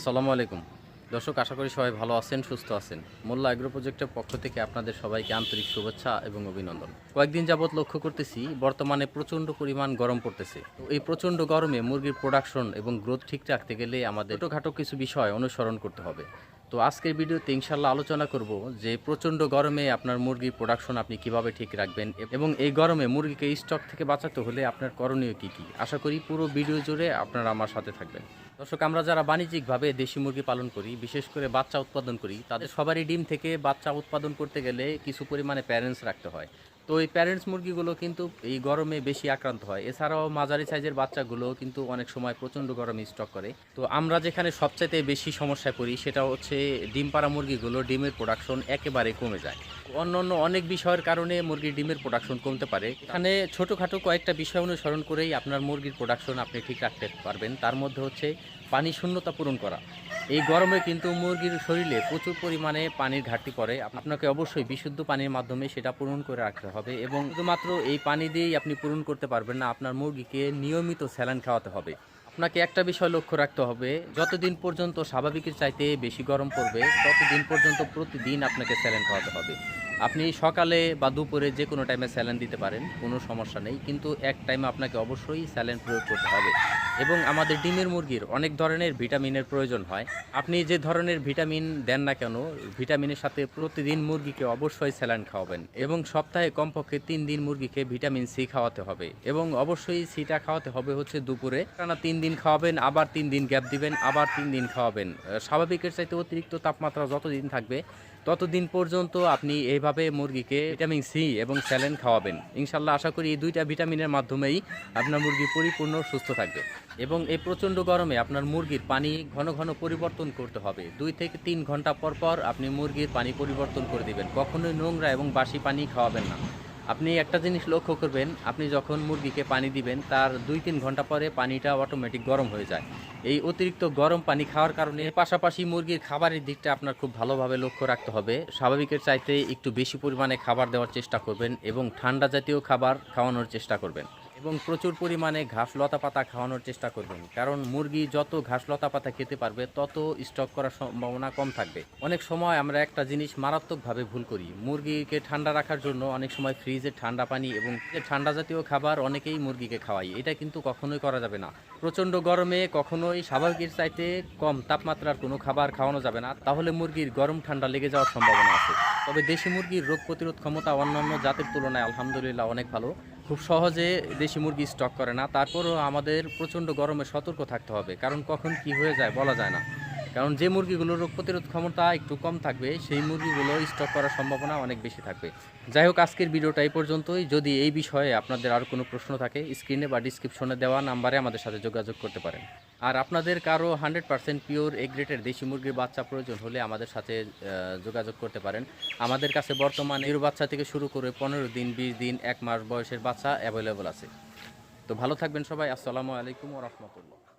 আসসালামু আলাইকুম। দর্শক, আশা করি সবাই ভালো আছেন, সুস্থ আছেন। মোল্লা অ্যাগ্রো প্রজেক্টের পক্ষ থেকে আপনাদের সবাইকে আন্তরিক শুভেচ্ছা এবং অভিনন্দন। কয়েকদিন যাবৎ লক্ষ্য করতেছি, বর্তমানে প্রচণ্ড পরিমাণ গরম পড়তেছে। এই প্রচণ্ড গরমে মুরগির প্রোডাকশন এবং গ্রোথ ঠিক রাখতে গেলে আমাদের ছোটোখাটো কিছু বিষয় অনুসরণ করতে হবে। তো আজকের ভিডিওতে ইনশাল্লাহ আলোচনা করব যে প্রচণ্ড গরমে আপনার মুরগির প্রোডাকশন আপনি কীভাবে ঠিক রাখবেন এবং এই গরমে মুরগিকে স্টক থেকে বাঁচাতে হলে আপনার করণীয় কি কি? আশা করি পুরো ভিডিও জুড়ে আপনারা আমার সাথে থাকবেন। দর্শক, আমরা যারা বাণিজ্যিকভাবে দেশি মুরগি পালন করি, বিশেষ করে বাচ্চা উৎপাদন করি, তাদের সবারই ডিম থেকে বাচ্চা উৎপাদন করতে গেলে কিছু পরিমাণে প্যারেন্টস রাখতে হয়। তো এই প্যারেন্টস মুরগিগুলো কিন্তু এই গরমে বেশি আক্রান্ত হয়। এছাড়াও মাঝারি সাইজের বাচ্চাগুলো কিন্তু অনেক সময় প্রচণ্ড গরমে স্টক করে। তো আমরা যেখানে সবচাইতে বেশি সমস্যায় পড়ি সেটা হচ্ছে ডিম পাড়া মুরগিগুলো ডিমের প্রোডাকশন একেবারে কমে যায়। অন্য অন্য অনেক বিষয়ের কারণে মুরগির ডিমের প্রোডাকশন কমতে পারে। এখানে ছোটোখাটো কয়েকটা বিষয় অনুসরণ করেই আপনার মুরগির প্রোডাকশন আপনি ঠিক রাখতে পারবেন। তার মধ্যে হচ্ছে পানি শূন্যতা পূরণ করা। এই গরমে কিন্তু মুরগির শরীরে প্রচুর পরিমাণে পানির ঘাটতি পড়ে। আপনাকে অবশ্যই বিশুদ্ধ পানির মাধ্যমে সেটা পূরণ করে রাখতে হবে এবং শুধুমাত্র এই পানি দিয়েই আপনি পূরণ করতে পারবেন না, আপনার মুরগিকে নিয়মিত স্যালান খাওয়াতে হবে। আপনাকে একটা বিষয় লক্ষ্য রাখতে হবে, যতদিন পর্যন্ত স্বাভাবিকের চাইতে বেশি গরম পড়বে, ততদিন পর্যন্ত প্রতিদিন আপনাকে স্যালাইন খাওয়াতে হবে। আপনি সকালে বা দুপুরে যে কোনো টাইমে স্যালান দিতে পারেন, কোনো সমস্যা নেই। কিন্তু এক টাইমে আপনাকে অবশ্যই স্যালান প্রয়োগ করতে হবে। এবং আমাদের ডিমের মুরগির অনেক ধরনের ভিটামিনের প্রয়োজন হয়। আপনি যে ধরনের ভিটামিন দেন না কেন, ভিটামিনের সাথে প্রতিদিন মুরগিকে অবশ্যই স্যালান খাওয়াবেন এবং সপ্তাহে কমপক্ষে তিন দিন মুরগিকে ভিটামিন সি খাওয়াতে হবে এবং অবশ্যই সিটা খাওয়াতে হবে হচ্ছে দুপুরে। টানা তিন দিন খাওয়াবেন, আবার তিন দিন গ্যাপ দিবেন, আবার তিন দিন খাওয়াবেন। স্বাভাবিকের চাইতে অতিরিক্ত তাপমাত্রা যতদিন থাকবে, ততদিন পর্যন্ত আপনি এইভাবে মুরগিকে ভিটামিন সি এবং স্যালেন খাওয়াবেন। ইনশাল্লাহ আশা করি এই দুইটা ভিটামিনের মাধ্যমেই আপনার মুরগি পরিপূর্ণ সুস্থ থাকবে। এবং এই প্রচণ্ড গরমে আপনার মুরগির পানি ঘন ঘন পরিবর্তন করতে হবে। দুই থেকে তিন ঘণ্টা পর পর আপনি মুরগির পানি পরিবর্তন করে দিবেন। কখনোই নোংরা এবং বাসি পানি খাওয়াবেন না। আপনি একটা জিনিস লক্ষ্য করবেন, আপনি যখন মুরগিকে পানি দিবেন, তার দুই তিন ঘণ্টা পরে পানিটা অটোমেটিক গরম হয়ে যায়। এই অতিরিক্ত গরম পানি খাওয়ার কারণে পাশাপাশি মুরগির খাবারের দিকটা আপনার খুব ভালোভাবে লক্ষ্য রাখতে হবে। স্বাভাবিকের চাইতে একটু বেশি পরিমাণে খাবার দেওয়ার চেষ্টা করবেন এবং ঠান্ডা জাতীয় খাবার খাওয়ানোর চেষ্টা করবেন। এবং প্রচুর পরিমাণে ঘাস লতা পাতা খাওয়ানোর চেষ্টা করবেন। কারণ মুরগি যত ঘাস লতা পাতা খেতে পারবে, তত স্টক করার সম্ভাবনা কম থাকবে। অনেক সময় আমরা একটা জিনিস মারাত্মকভাবে ভুল করি। মুরগিকে ঠান্ডা রাখার জন্য অনেক সময় ফ্রিজে ঠান্ডা পানি এবং ঠান্ডা জাতীয় খাবার অনেকেই মুরগিকে খাওয়াই এটা কিন্তু কখনোই করা যাবে না। প্রচণ্ড গরমে কখনোই স্বাভাবিকের চাইতে কম তাপমাত্রার কোনো খাবার খাওয়ানো যাবে না। তাহলে মুরগির গরম ঠান্ডা লেগে যাওয়ার সম্ভাবনা আছে। তবে দেশি মুরগির রোগ প্রতিরোধ ক্ষমতা অন্যান্য জাতের তুলনায় আলহামদুলিল্লাহ অনেক ভালো। খুব সহজে দেশি মুরগি স্টক করে না। তারপরও আমাদের প্রচণ্ড গরমে সতর্ক থাকতে হবে। কারণ কখন কি হয়ে যায় বলা যায় না। কারণ যে মুরগিগুলোর রোগ প্রতিরোধ ক্ষমতা একটু কম থাকবে, সেই মুরগিগুলো স্টক করার সম্ভাবনা অনেক বেশি থাকবে। যাই হোক, আজকের ভিডিওটা এই পর্যন্তই। যদি এই বিষয়ে আপনাদের আর কোনো প্রশ্ন থাকে স্ক্রিনে বা ডিসক্রিপশনে দেওয়া নাম্বারে আমাদের সাথে যোগাযোগ করতে পারেন। আর আপনাদের কারও হান্ড্রেড পার্সেন্ট পিওর এগ্রেটের দেশি মুরগির বাচ্চা প্রয়োজন হলে আমাদের সাথে যোগাযোগ করতে পারেন। আমাদের কাছে বর্তমানে এর বাচ্চা থেকে শুরু করে পনেরো দিন, বিশ দিন, এক মাস বয়সের বাচ্চা অ্যাভেলেবল আছে। তো ভালো থাকবেন সবাই। আসসালামু আলাইকুম রহমতুল্লাহ।